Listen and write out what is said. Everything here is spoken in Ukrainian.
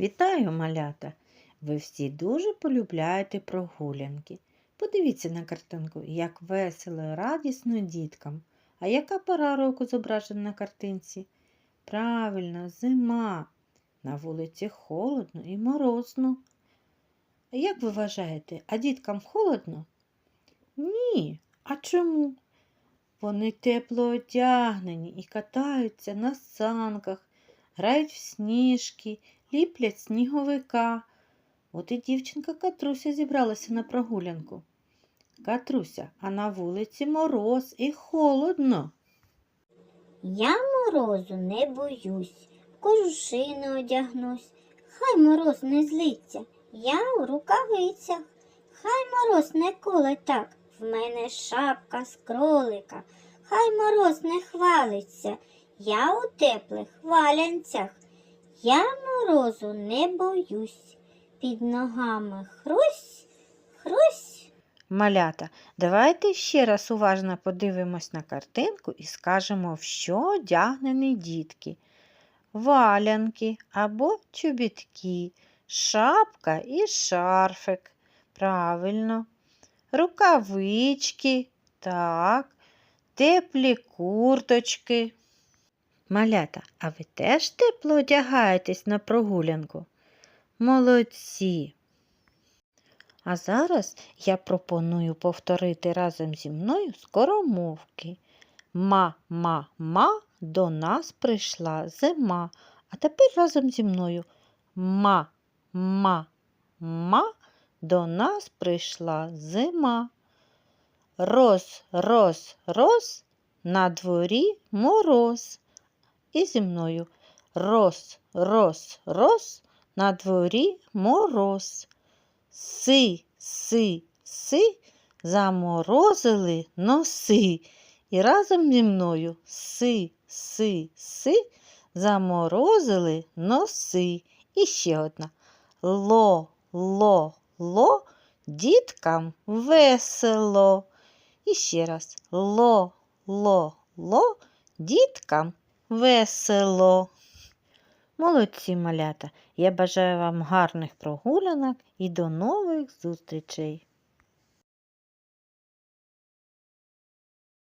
Вітаю, малята! Ви всі дуже полюбляєте прогулянки. Подивіться на картинку, як весело і радісно діткам. А яка пора року зображена на картинці? Правильно, зима. На вулиці холодно і морозно. Як ви вважаєте, а діткам холодно? Ні. А чому? Вони тепло одягнені і катаються на санках, грають в сніжки, ліплять сніговика. От і дівчинка Катруся зібралася на прогулянку. Катруся, а на вулиці мороз і холодно. Я морозу не боюсь, в кожушину одягнусь. Хай мороз не злиться, я у рукавицях. Хай мороз не коле так, в мене шапка з кролика. Хай мороз не хвалиться, я у теплих валянцях. Я морозу не боюсь, під ногами хрусь, хрусь. Малята, давайте ще раз уважно подивимось на картинку і скажемо, в що одягнені дітки. Валянки або чобітки, шапка і шарфик. Правильно. Рукавички, так, теплі курточки. Малята, а ви теж тепло одягаєтесь на прогулянку? Молодці! А зараз я пропоную повторити разом зі мною скоромовки. Ма-ма-ма до нас прийшла зима. А тепер разом зі мною ма-ма-ма до нас прийшла зима. Роз, роз, роз, на дворі мороз. І зі мною роз, роз, роз, на дворі мороз. Си, си, си, заморозили носи. І разом зі мною си, си, си, заморозили носи. І ще одна. Ло, ло, ло, діткам весело. І ще раз. Ло, ло, ло, діткам весело. Молодці малята! Я бажаю вам гарних прогулянок і до нових зустрічей!